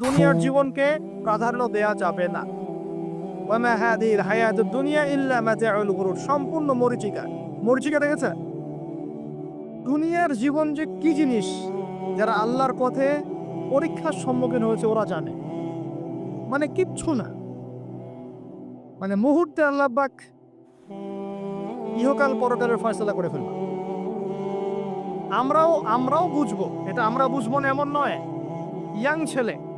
দুনিয়ার জীবনকে প্রাধান্য দেয়া যাবে না। ওয়ামা হাদিল হায়াতুদ দুনিয়া ইল্লা মাতাউল গুরুর সম্পূর্ণ মরিচিকা। মরিচিকা দেখেছে? দুনিয়ার জীবন যে কি জিনিস যারা আল্লাহর পথে পরীক্ষার সম্মুখীন হয়েছে ওরা জানে। মানে কিচ্ছু না। মানে মুহূর্তে আল্লাহ পাক ইহকাল পরকালের ফয়সলা করে ফেলবে। আমরাও আমরাও বুঝব। এটা আমরা বুঝব না এমন নয়। ইয়াং ছেলে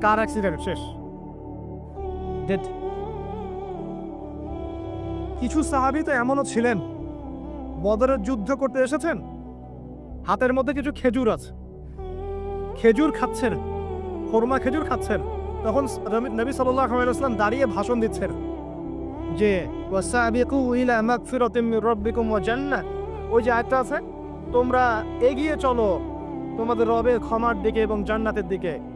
কার অ্যাক্সিডেন্ট শেষ। Dead. কিছু সাহাবি তো এমনও ছিলেন। বদরের যুদ্ধ করতে এসেছেন। হাতের মধ্যে কিছু খেজুর আছে। খেজুর খাচ্ছেন। খোরমা খেজুর খাচ্ছেন। তখন রবি- নবী সাল্লাল্লাহু আলাইহি দাঁড়িয়ে ভাষণ দিচ্ছেন যে ওই যে আয়াতটা আছে, তোমরা এগিয়ে চলো তোমাদের রবের ক্ষমার দিকে এবং জান্নাতের দিকে।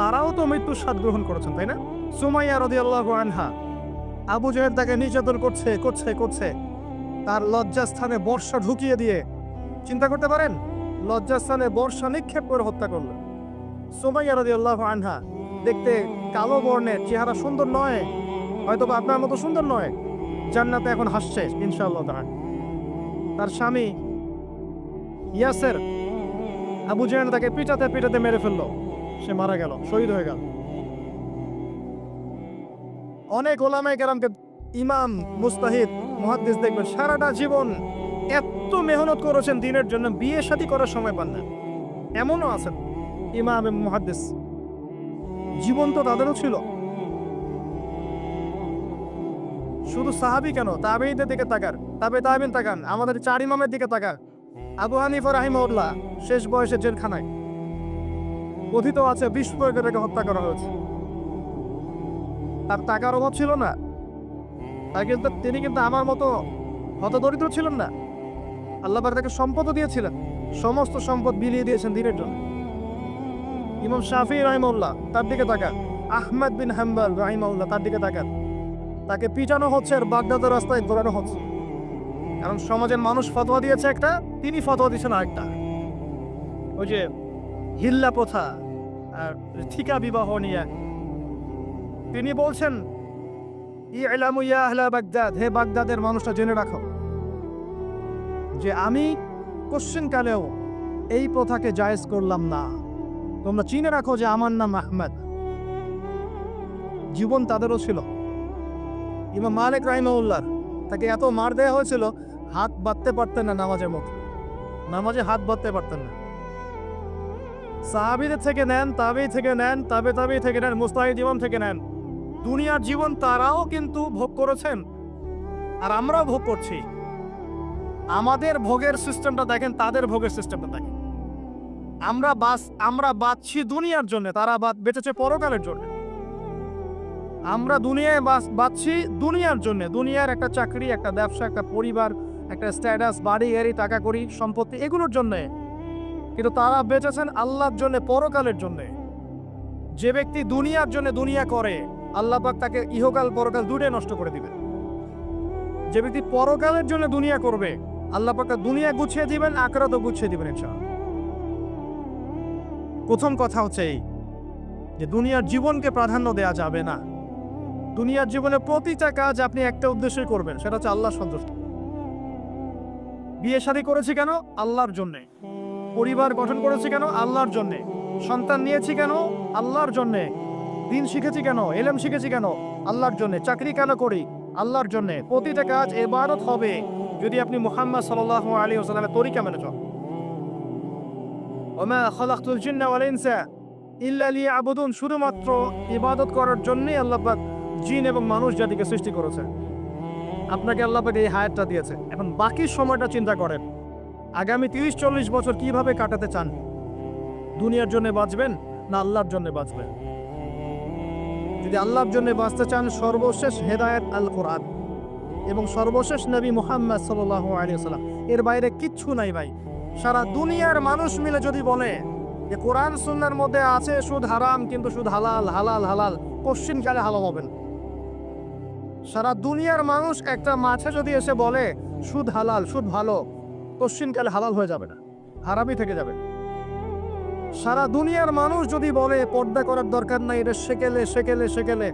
তারাও তো মৃত্যুর স্বাদ গ্রহণ করেছেন, তাই না? সুমাইয়া রাদিয়াল্লাহু আনহা আবু জাহেদ তাকে নির্যাতন করছে করছে করছে। তার লজ্জাস্থানে বর্ষা ঢুকিয়ে দিয়ে চিন্তা করতে পারেন? লজ্জাস্থানে বর্ষা নিক্ষেপ করে হত্যা করলেন সুমাইয়া রাদিয়াল্লাহু আনহা দেখতে কালো বর্ণের চেহারা সুন্দর নয় হয়তো বা আপনার মতো সুন্দর নয়। জান্নাতে এখন হাসছে, ইনশাআল্লাহ তাআলা। তার স্বামী ইয়াসের আবু জাহেদ তাকে পিটাতে পিটাতে মেরে ফেলল। সে মারা গেল, শহীদ হয়ে গেল। অনেক ওলামায়ে কেরামকে ইমাম, মুস্তাহিদ, মুহাদ্দিস দেখবেন, সারাটা জীবন এত মেহনত করেছেন দিনের জন্য, বিয়ে শাদী করার সময় পান না। এমনও আছেন ইমাম এবং মুহাদ্দিস। জীবন তো তাদেরও ছিল। শুধু সাহাবি কেন? তাবেইদের দিকে তাকার তাবে তাবিন তাকান। আমাদের চার ইমামের দিকে তাকার আবু হানিফা রাহিমউল্লাহ শেষ বয়সে জেলখানায়। কথিত আছে বিষ প্রয়োগে তাকে হত্যা করা হয়েছে। তার টাকার অভাব ছিল না। তাই কিন্তু তিনি কিন্তু আমার মতো হতদরিদ্র ছিলেন না। আল্লাহ তাকে সম্পদও দিয়েছিলেন। সমস্ত সম্পদ বিলিয়ে দিয়েছেন দিনের জন্য। ইমাম শাফি রাহিমউল্লাহ তার দিকে তাকান। আহমদ বিন হাম্বাল রাহিমউল্লাহ তার দিকে তাকান। তাকে পিটানো হচ্ছে আর বাগদাদের রাস্তায় ঘোরানো হচ্ছে। কারণ সমাজের মানুষ ফতোয়া দিয়েছে একটা, তিনি ফতোয়া দিয়েছেন আরেকটা। ওই যে হিল্লা প্রথা আর ঠিকা বিবাহ নিয়ে। তিনি বলছেন আহলা বাগদাদ, হে বাগদাদের মানুষটা জেনে রাখো যে আমি কোশ্চেন কালেও এই প্রথাকে জায়েজ করলাম না। তোমরা চিনে রাখো যে আমার নাম আহমেদ। জীবন তাদেরও ছিল। ইমাম মালিক রাহিমউল্লাহ তাকে এত মার দেওয়া হয়েছিল, হাত বাঁধতে পারতেন না নামাজের মতো নামাজে হাত বাঁধতে পারতেন না। সাহাবিদের থেকে নেন, তাবেই থেকে নেন, তাবে তাবেই থেকে নেন, মুস্তাহিদ ইমাম থেকে নেন। দুনিয়ার জীবন তারাও কিন্তু ভোগ করেছেন, আর আমরাও ভোগ করছি। আমাদের ভোগের সিস্টেমটা দেখেন, তাদের ভোগের সিস্টেমটা দেখেন। আমরা বাস, আমরা বাঁচছি দুনিয়ার জন্য, তারা বাঁচ- বেঁচেছে পরকালের জন্য। আমরা দুনিয়ায় বাস, বাঁচছি দুনিয়ার জন্য। দুনিয়ার একটা চাকরি, একটা ব্যবসা, একটা পরিবার, একটা স্ট্যাটাস বাড়ি গাড়ি টাকা করি, সম্পত্তি, এগুলোর জন্যে। কিন্তু তারা বেঁচেছেন আল্লাহর জন্য, পরকালের জন্য। যে ব্যক্তি দুনিয়ার জন্য দুনিয়া করে, আল্লাহ পাক তাকে ইহকাল, পরকাল দুটোই নষ্ট করে দিবেন। যে ব্যক্তি পরকালের জন্য দুনিয়া করবে, আল্লাহ পাক দুনিয়া গুছিয়ে দিবেন, আখরাতও গুছিয়ে দিবেন ইনশাআল্লাহ। প্রথম কথা হচ্ছে এই, যে দুনিয়ার জীবনকে প্রাধান্য দেওয়া যাবে না। দুনিয়ার জীবনে প্রতিটা কাজ আপনি একটা উদ্দেশ্যই করবেন, সেটা হচ্ছে আল্লাহ সন্তুষ্ট। বিয়ে শাদী করেছি কেন? আল্লাহর জন্যে। পরিবার গঠন করেছি কেন? আল্লাহর জন্যে। সন্তান নিয়েছি কেন? আল্লাহর জন্যে। দিন শিখেছি কেন? এলেম শিখেছি কেন? আল্লাহর জন্যে। চাকরি কেন করি? আল্লাহর জন্যে। প্রতিটা কাজ এবারত হবে। যদি আপনি মুহাম্মদ সাল্লাহ আলী ওসালামের তরিকা মেনে করেছে আপনাকে আল্লাহ এই হায়াতটা দিয়েছে। এখন বাকি সময়টা চিন্তা করেন। আগামী তিরিশ চল্লিশ বছর কীভাবে কাটাতে চান? দুনিয়ার জন্য বাঁচবেন না আল্লাহর জন্য বাঁচবেন? যদি আল্লাহর জন্য বাঁচতে চান, সর্বশেষ হেদায়েত আল কোরআন এবং সর্বশেষ নবী মুহাম্মদ সাল্লাহ আলিয়াল্লাম এর বাইরে কিচ্ছু নাই ভাই। সারা দুনিয়ার মানুষ মিলে যদি বলে যে কোরআন সুন্নার মধ্যে আছে সুদ হারাম, কিন্তু সুদ হালাল হালাল হালাল, কোশ্চিন কালে হালাল হবেন। সারা দুনিয়ার মানুষ একটা মাছে যদি এসে বলে, সুদ হালাল, সুদ ভালো কোশ্চিন কালে হালাল হয়ে যাবে না, হারামই থেকে যাবে। সারা দুনিয়ার মানুষ যদি বলে, পর্দা করার দরকার নাই, এটা সেকেলে সেকেলে সেকেলে,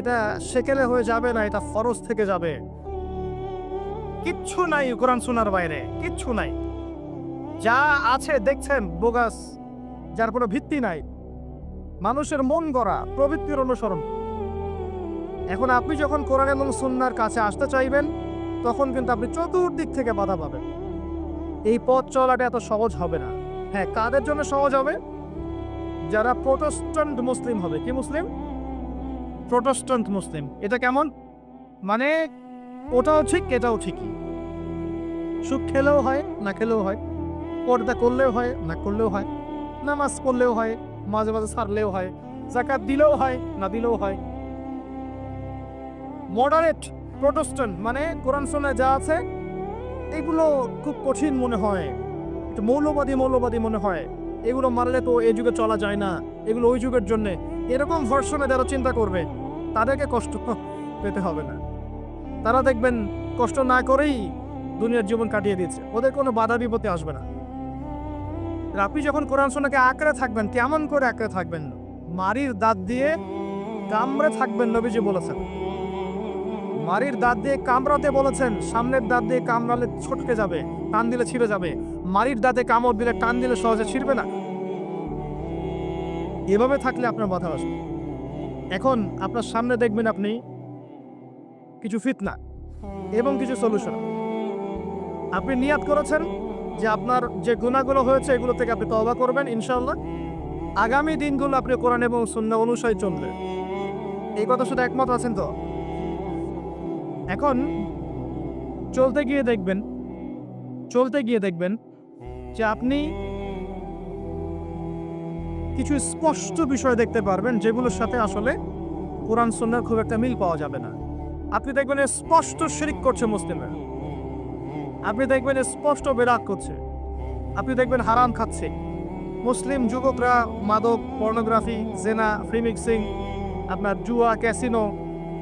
এটা সেকেলে হয়ে যাবে না, এটা ফরজ থেকে যাবে। কিচ্ছু নাই কোরআন শোনার বাইরে, কিচ্ছু নাই। যা আছে দেখছেন, বোগাস, যার কোনো ভিত্তি নাই। মানুষের মন গড়া, প্রবৃত্তির অনুসরণ। এখন আপনি যখন কোরআন এবং সুন্নার কাছে আসতে চাইবেন, তখন কিন্তু আপনি চতুর্দিক থেকে বাধা পাবেন। এই পথ চলাটা এত সহজ হবে না। হ্যাঁ কাদের জন্য সহজ হবে? যারা প্রোটেস্ট্যান্ট মুসলিম হবে। কি মুসলিম? প্রোটেস্ট্যান্ট মুসলিম। এটা কেমন? মানে ওটাও ঠিক, এটাও ঠিকই। সুখ খেলেও হয়, না খেলেও হয়। পর্দা করলেও হয়, না করলেও হয়। নামাজ পড়লেও হয়, মাঝে মাঝে সারলেও হয়। জাকাত দিলেও হয়, না দিলেও হয়। মডারেট প্রোটেস্ট্যান্ট মানে কোরআন সোনায় যা আছে এগুলো খুব কঠিন মনে হয়। একটু মৌলবাদী মৌলবাদী মনে হয়। এগুলো মানলে তো এই যুগে চলা যায় না। এগুলো ওই যুগের জন্য। এরকম ভার্সনে যারা চিন্তা করবে, তাদেরকে কষ্ট পেতে হবে না। তারা দেখবেন কষ্ট না করেই দুনিয়ার জীবন কাটিয়ে দিচ্ছে ওদের কোনো বাধা বিপত্তি আসবে না। আপনি যখন কোরআন সোনাকে আঁকড়ে থাকবেন, কেমন করে আঁকড়ে থাকবেন? মারির দাঁত দিয়ে কামড়ে থাকবেন নবীজি বলেছেন। মারির দাঁত দিয়ে কামড়াতে বলেছেন, সামনের দাঁত দিয়ে কামড়ালে ছটকে যাবে টান দিলে ছিঁড়ে যাবে। মারির দাঁতে কামড় দিলে টান দিলে সহজে ছিঁড়বে না। এভাবে থাকলে আপনার মাথা আসবে এখন আপনার সামনে দেখবেন আপনি কিছু ফিতনা এবং কিছু সলিউশন আপনি নিয়াত করেছেন যে আপনার যে গুণাগুলো হয়েছে, এগুলো থেকে আপনি তবা করবেন ইনশাল্লাহ আগামী দিনগুলো আপনি কোরআন এবং শূন্য অনুসারে চলবেন এই কথা শুধু একমত আছেন তো? এখন চলতে গিয়ে দেখবেন, চলতে গিয়ে দেখবেন যে আপনি কিছু স্পষ্ট বিষয় দেখতে পারবেন যেগুলোর সাথে আসলে কোরআন সন্ন্যার খুব একটা মিল পাওয়া যাবে না। আপনি দেখবেন স্পষ্ট শিরিক করছে মুসলিমরা। আপনি দেখবেন স্পষ্ট বেরাক করছে। আপনি দেখবেন হারাম খাচ্ছে। মুসলিম যুবকরা, মাদক, পর্নোগ্রাফি, জেনা, ফ্রি মিক্সিং, আপনার জুয়া, ক্যাসিনো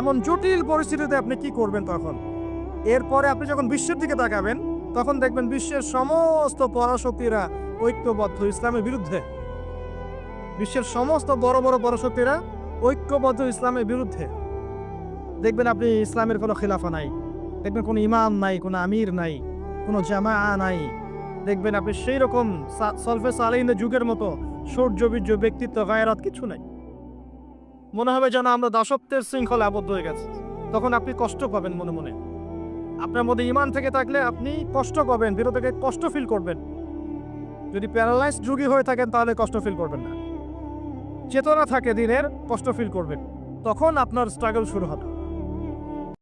এমন জটিল পরিস্থিতিতে আপনি কি করবেন তখন? এরপরে আপনি যখন বিশ্বের দিকে তাকাবেন, তখন দেখবেন বিশ্বের সমস্ত পরাশক্তিরা ঐক্যবদ্ধ ইসলামের বিরুদ্ধে। বিশ্বের সমস্ত বড় বড় পরাশক্তিরা ঐক্যবদ্ধ ইসলামের বিরুদ্ধে। দেখবেন আপনি ইসলামের কোনো খিলাফা নাই, দেখবেন কোনো ইমাম নাই, কোনো আমির নাই, কোনো জামা নাই। দেখবেন আপনি সেই রকম সলফে সালিনের যুগের মতো সৌর্য, বীর্য, ব্যক্তিত্ব, গায়রাত কিছু নাই। মনে হবে যেন আমরা দাসত্বের শৃঙ্খলে আবদ্ধ হয়ে গেছি। তখন আপনি কষ্ট পাবেন মনে মনে। আপনার মধ্যে ইমান থেকে থাকলে আপনি কষ্ট পাবেন ভিতর থেকে কষ্ট ফিল করবেন। যদি প্যারালাইজ রুগী হয়ে থাকেন, তাহলে কষ্ট ফিল করবেন না। চেতনা থাকে দিনের, কষ্ট ফিল করবেন। তখন আপনার স্ট্রাগল শুরু হবে।